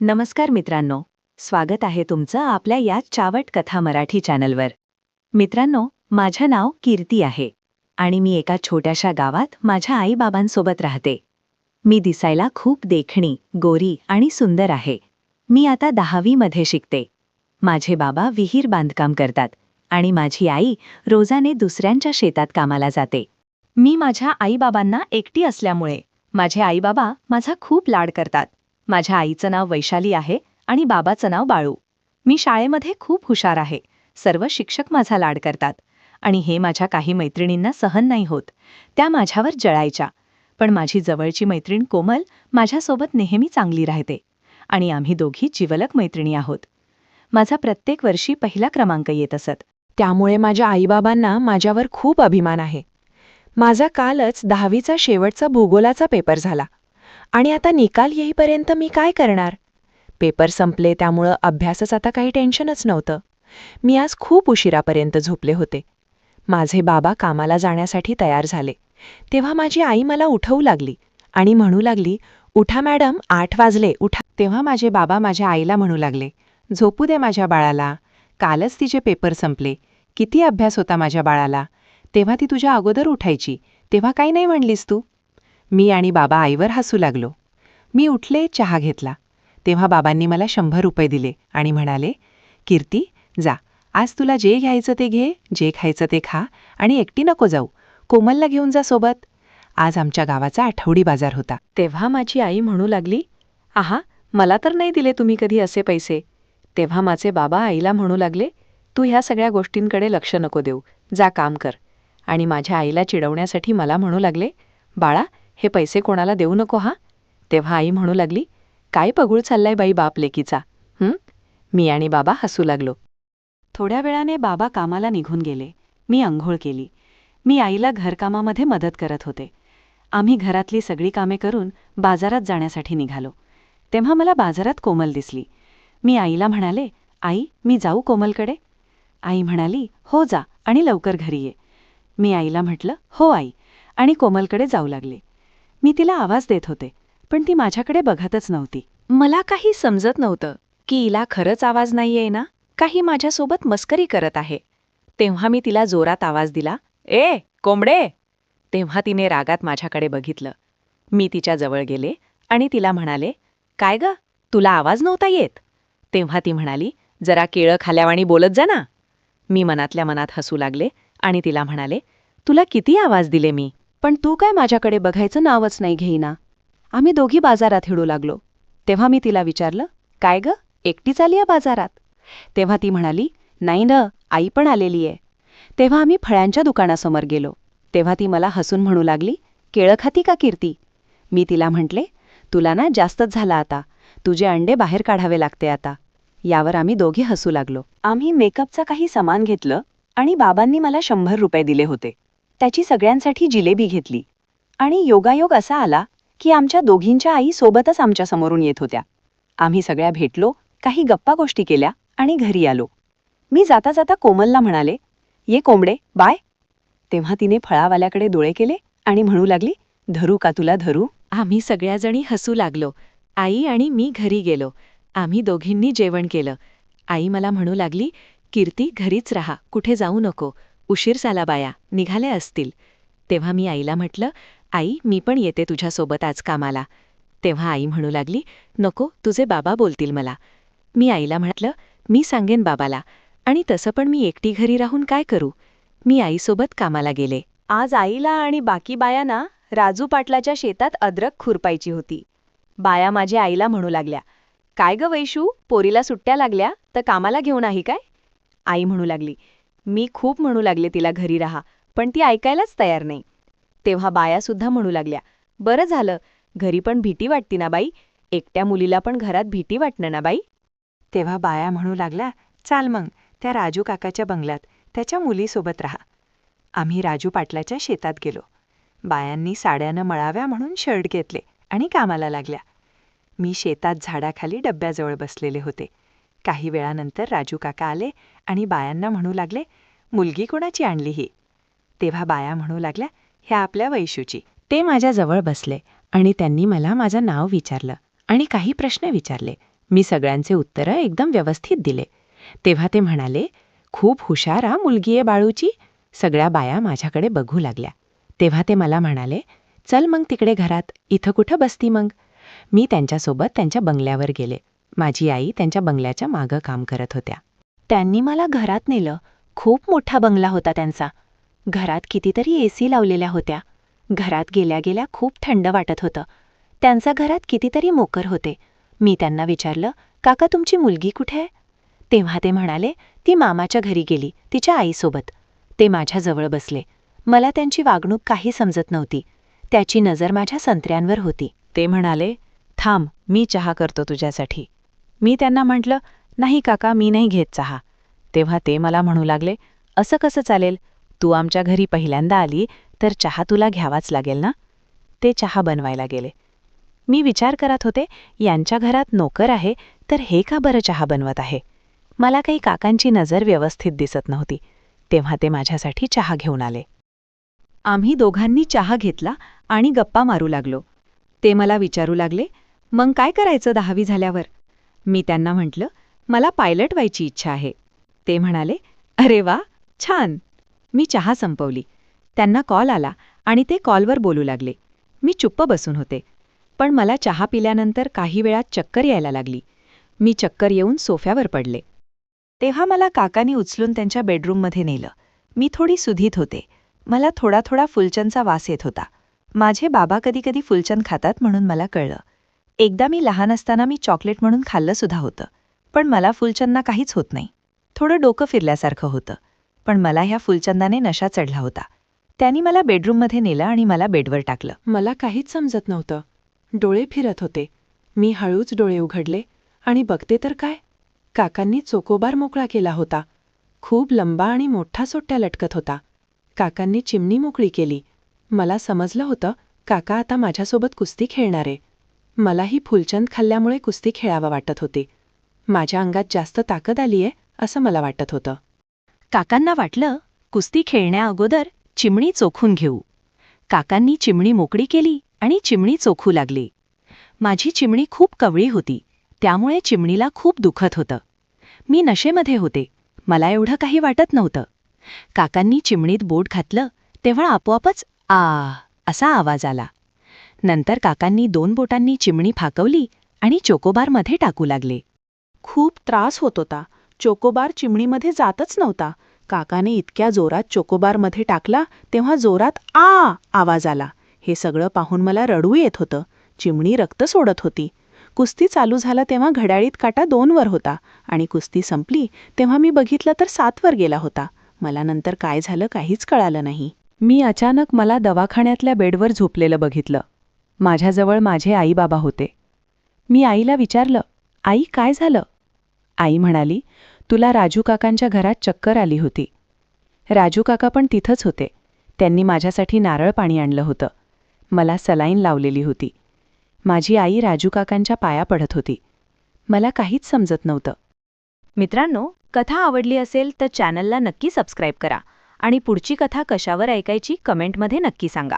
नमस्कार मित्रांनो स्वागत आहे तुमचं आपल्या या चावट कथा मराठी चॅनलवर. मित्रांनो माझं नाव कीर्ती आहे आणि मी एका छोट्याशा गावात माझ्या आईबाबांसोबत राहते. मी दिसायला खूप देखणी गोरी आणि सुंदर आहे. मी आता दहावीमध्ये शिकते. माझे बाबा विहीर बांधकाम करतात आणि माझी आई रोजाने दुसऱ्यांच्या शेतात कामाला जाते. मी माझ्या आईबाबांना एकटी असल्यामुळे माझे आईबाबा माझा खूप लाड करतात. माझ्या आईचं नाव वैशाली आहे आणि बाबाचं नाव बाळू. मी शाळेमध्ये खूप हुशार आहे. सर्व शिक्षक माझा लाड करतात. आणि हे माझ्या काही मैत्रिणींना सहन नाही होत. त्या माझ्यावर जळायच्या. पण माझी जवळची मैत्रीण कोमल माझ्यासोबत नेहमी चांगली राहते. आणि आम्ही दोघी जिवलक मैत्रिणी आहोत. माझा प्रत्येक वर्षी पहिला क्रमांक येत असत. त्यामुळे माझ्या आईबाबांना माझ्यावर खूप अभिमान आहे. माझा कालच दहावीचा शेवटचा भूगोलाचा पेपर झाला. आणि आता निकाल येईपर्यंत मी काय करणार? पेपर संपले त्यामुळं अभ्यासच आता काही टेन्शनच नव्हतं. मी आज खूप उशिरापर्यंत झोपले होते. माझे बाबा कामाला जाण्यासाठी तयार झाले. तेव्हा माझी आई मला उठवू लागली आणि म्हणू लागली उठा मॅडम आठ वाजले उठा. तेव्हा माझे बाबा माझ्या आईला म्हणू लागले झोपू दे माझ्या बाळाला. कालच तिचे पेपर संपले. किती अभ्यास होता माझ्या बाळाला. तेव्हा ती तुझ्या अगोदर उठायची. तेव्हा काही नाही म्हणलीस तू. मी आणि बाबा आईवर हसू लागलो. मी उठले चहा घेतला. तेव्हा बाबांनी मला शंभर रुपये दिले आणि म्हणाले कीर्ती जा. आज तुला जे घ्यायचं ते घे जे खायचं ते खा आणि एकटी नको जाऊ. कोमलला घेऊन जा सोबत. आज आमच्या गावाचा आठवडी बाजार होता. तेव्हा माझी आई म्हणू लागली आहा मला तर नाही दिले तुम्ही कधी असे पैसे. तेव्हा माझे बाबा आईला म्हणू लागले तू ह्या सगळ्या गोष्टींकडे लक्ष नको देऊ. जा काम कर. आणि माझ्या आईला चिडवण्यासाठी मला म्हणू लागले बाळा हे पैसे कोणाला देऊ नको हा? तेव्हा आई म्हणू लागली काय पगूळ चाललाय बाई बाप लेकीचा हं? मी आणि बाबा हसू लागलो. थोड्या वेळाने बाबा कामाला निघून गेले. मी अंघोळ केली. मी आईला घरकामामध्ये मदत करत होते. आम्ही घरातली सगळी कामे करून बाजारात जाण्यासाठी निघालो. तेव्हा मला बाजारात कोमल दिसली. मी आईला म्हणाले आई मी जाऊ कोमलकडे? आई म्हणाली हो जा आणि लवकर घरी ये. मी आईला म्हटलं हो आई. आणि कोमलकडे जाऊ लागले. मी तिला आवाज देत होते पण ती माझ्याकडे बघतच नव्हती. मला काही समजत नव्हतं की हिला खरंच आवाज नाहीये ना काही माझ्यासोबत मस्करी करत आहे. तेव्हा मी तिला जोरात आवाज दिला ए कोंबडे! तेव्हा तिने रागात माझ्याकडे बघितलं. मी तिच्या जवळ गेले आणि तिला म्हणाले काय ग तुला आवाज नव्हता येत? तेव्हा ती म्हणाली जरा केळं खाल्यावाणी बोलत जा ना. मी मनातल्या मनात हसू लागले आणि तिला म्हणाले तुला किती आवाज दिले मी? पण तू काय माझ्याकडे बघायचं नावच नाही घेईना. आम्ही दोघी बाजारात हिडू लागलो. तेव्हा मी तिला विचारलं काय ग? एकटीच आली बाजारात? तेव्हा ती म्हणाली नाही न आई पण आलेली आहे. तेव्हा आम्ही फळ्यांच्या दुकानासमोर गेलो. तेव्हा ती मला हसून म्हणू लागली केळं खाती का कीर्ती? मी तिला म्हटले तुला ना जास्तच झाला आता. तुझे अंडे बाहेर काढावे लागते आता. यावर आम्ही दोघे हसू लागलो. आम्ही मेकअपचा काही सामान घेतलं आणि बाबांनी मला शंभर रुपये दिले होते. त्याची सगळ्यांसाठी जिलेबी घेतली. आणि योगायोग असा आला की आमच्या दोघींच्या आई सोबतच आमच्या समोरून येत होत्या. आम्ही सगळ्या भेटलो काही गप्पा गोष्टी केल्या आणि घरी आलो. मी जाता जाता कोमलला म्हणाले ये कोंबडे बाय. तेव्हा तिने फळावाल्याकडे डोळे केले आणि म्हणू लागली धरू का तुला धरू. आम्ही सगळ्याजणी हसू लागलो. आई आणि मी घरी गेलो. आम्ही दोघींनी जेवण केलं. आई मला म्हणू लागली कीर्ती घरीच राहा. कुठे जाऊ नको. उशीर झाला बाया निघाल्या असतील. तेव्हा मी आईला म्हटलं आई मी पण येते तुझ्यासोबत आज कामाला. तेव्हा आई म्हणू लागली नको तुझे बाबा बोलतील मला. मी आईला म्हटलं मी सांगेन बाबाला आणि तसं पण मी एकटी घरी राहून काय करू? मी आईसोबत कामाला गेले. आज आईला आणि बाकी बायांना राजू पाटलाच्या शेतात अद्रक खुरपायची होती. बाया माझ्या आईला म्हणू लागल्या काय ग वैशू पोरीला सुट्ट्या लागल्या तर कामाला घेऊन आहे काय? आई म्हणू लागली मी खूप म्हणू लागले तिला घरी राहा पण ती ऐकायलाच तयार नाही. तेव्हा बायासुद्धा म्हणू लागल्या बरं झालं घरी पण भीती वाटती ना बाई? एकट्या मुलीला पण घरात भीती वाटणं ना बाई? तेव्हा बाया म्हणू लागल्या चाल मग त्या राजू काकाच्या बंगल्यात त्याच्या मुलीसोबत राहा. आम्ही राजू पाटलाच्या शेतात गेलो. बायांनी साड्यानं मळाव्या म्हणून शर्ट घेतले आणि कामाला लागल्या. मी शेतात झाडाखाली डब्याजवळ बसलेले होते. काही वेळानंतर राजू काका आले आणि बायांना म्हणू लागले मुलगी कोणाची आणली ही? तेव्हा बाया म्हणू लागल्या ह्या आपल्या वैशूची. ते माझ्याजवळ बसले आणि त्यांनी मला माझं नाव विचारलं आणि काही प्रश्न विचारले. मी सगळ्यांचे उत्तरं एकदम व्यवस्थित दिले. तेव्हा ते म्हणाले खूप हुशार हा मुलगी आहे बाळूची. सगळ्या बाया माझ्याकडे बघू लागल्या. तेव्हा ते मला म्हणाले चल मग तिकडे घरात इथं कुठं बसती मग? मी त्यांच्यासोबत त्यांच्या बंगल्यावर गेले. माझी आई त्यांच्या बंगल्याच्या मागं काम करत होत्या. त्यांनी मला घरात नेलं. खूप मोठा बंगला होता त्यांचा. घरात कितीतरी ए सी लावलेल्या होत्या. घरात गेल्या गेल्या खूप थंड वाटत होतं. त्यांचा घरात कितीतरी मोकर होते. मी त्यांना विचारलं काका तुमची मुलगी कुठे आहे? तेव्हा ते म्हणाले ती मामाच्या घरी गेली तिच्या आईसोबत. ते माझ्याजवळ बसले. मला त्यांची वागणूक काही समजत नव्हती. त्याची नजर माझ्या संत्र्यांवर होती. ते म्हणाले थांब मी चहा करतो तुझ्यासाठी. मी त्यांना म्हटलं नाही काका मी नाही घेत चहा. तेव्हा ते मला म्हणू लागले असं कसं चालेल? तू आमच्या घरी पहिल्यांदा आली तर चहा तुला घ्यावाच लागेल ना? ते चहा बनवायला गेले. मी विचार करत होते यांच्या घरात नोकर आहे तर हे का बरं चहा बनवत आहे? मला काही काकांची नजर व्यवस्थित दिसत नव्हती. तेव्हा ते माझ्यासाठी चहा घेऊन आले. आम्ही दोघांनी चहा घेतला आणि गप्पा मारू लागलो. ते मला विचारू लागले मग काय करायचं दहावी झाल्यावर? मी त्यांना म्हटलं मला पायलट व्हायची इच्छा आहे. ते म्हणाले अरे वा छान. मी चहा संपवली. त्यांना कॉल आला आणि ते कॉलवर बोलू लागले. मी चुप्प बसून होते. पण मला चहा पिल्यानंतर काही वेळात चक्कर यायला लागली. मी चक्कर येऊन सोफ्यावर पडले. तेव्हा मला काकानी उचलून त्यांच्या बेडरूममध्ये नेलं. मी थोडी सुधीत होते. मला थोडा थोडा फुलचंदचा वास येत होता. माझे बाबा कधी कधी फुलचंद खातात म्हणून मला कळलं. एकदा मी लहान असताना मी चॉकलेट म्हणून खाल्लं सुद्धा होतं पण मला फुलचंदना काहीच होत नाही. थोडं डोकं फिरल्यासारखं होतं पण मला ह्या फुलचंदाने नशा चढला होता. त्यांनी मला बेडरूममध्ये नेलं आणि मला बेडवर टाकलं. मला काहीच समजत नव्हतं. डोळे फिरत होते. मी हळूच डोळे उघडले. आणि बघते तर काय? काकांनी चोकोबार मोकळा केला होता. खूप लंबा आणि मोठा सोट्ट्या लटकत होता. काकांनी चिमणी मोकळी केली. मला समजलं होतं काका आता माझ्यासोबत कुस्ती खेळणारे. मलाही फुलचंद खाल्ल्यामुळे कुस्ती खेळावं वाटत होती. माझ्या अंगात जास्त ताकद आलीये असं मला वाटत होतं. काकांना वाटलं कुस्ती खेळण्याअगोदर चिमणी चोखून घेऊ. काकांनी चिमणी मोकळी केली आणि चिमणी चोखू लागली. माझी चिमणी खूप कवळी होती त्यामुळे चिमणीला खूप दुखत होतं. मी नशेमध्ये होते मला एवढं काही वाटत नव्हतं. काकांनी चिमणीत बोट घातलं तेव्हा आपोआपच आ असा आवाज आला. नंतर काकांनी दोन बोटांनी चिमणी फाकवली आणि चोकोबारमध्ये टाकू लागले. खूप त्रास होत होता. चोकोबार चिमणीमध्ये जातच नव्हता. काकाने इतक्या जोरात चोकोबारमध्ये टाकला तेव्हा जोरात आ आवाज आला. हे सगळं पाहून मला रडू येत होतं. चिमणी रक्त सोडत होती. कुस्ती चालू झाला तेव्हा घड्याळीत काटा दोनवर होता आणि कुस्ती संपली तेव्हा मी बघितलं तर सातवर गेला होता. मला नंतर काय झालं काहीच कळालं नाही. मी अचानक मला दवाखान्यातल्या बेडवर झोपलेलं बघितलं. माझ्याजवळ माझे आईबाबा होते. मी आईला विचारलं आई काय झालं? आई म्हणाली तुला राजू काकांच्या घरात चक्कर आली होती. राजू काका पण तिथंच होते. त्यांनी माझ्यासाठी नारळ पाणी आणलं होतं. मला सलाईन लावलेली होती. माझी आई राजू काकांच्या पाया पडत होती. मला काहीच समजत नव्हतं. मित्रांनो कथा आवडली असेल तर चॅनलला नक्की सबस्क्राईब करा आणि पुढची कथा कशावर ऐकायची कमेंटमध्ये नक्की सांगा.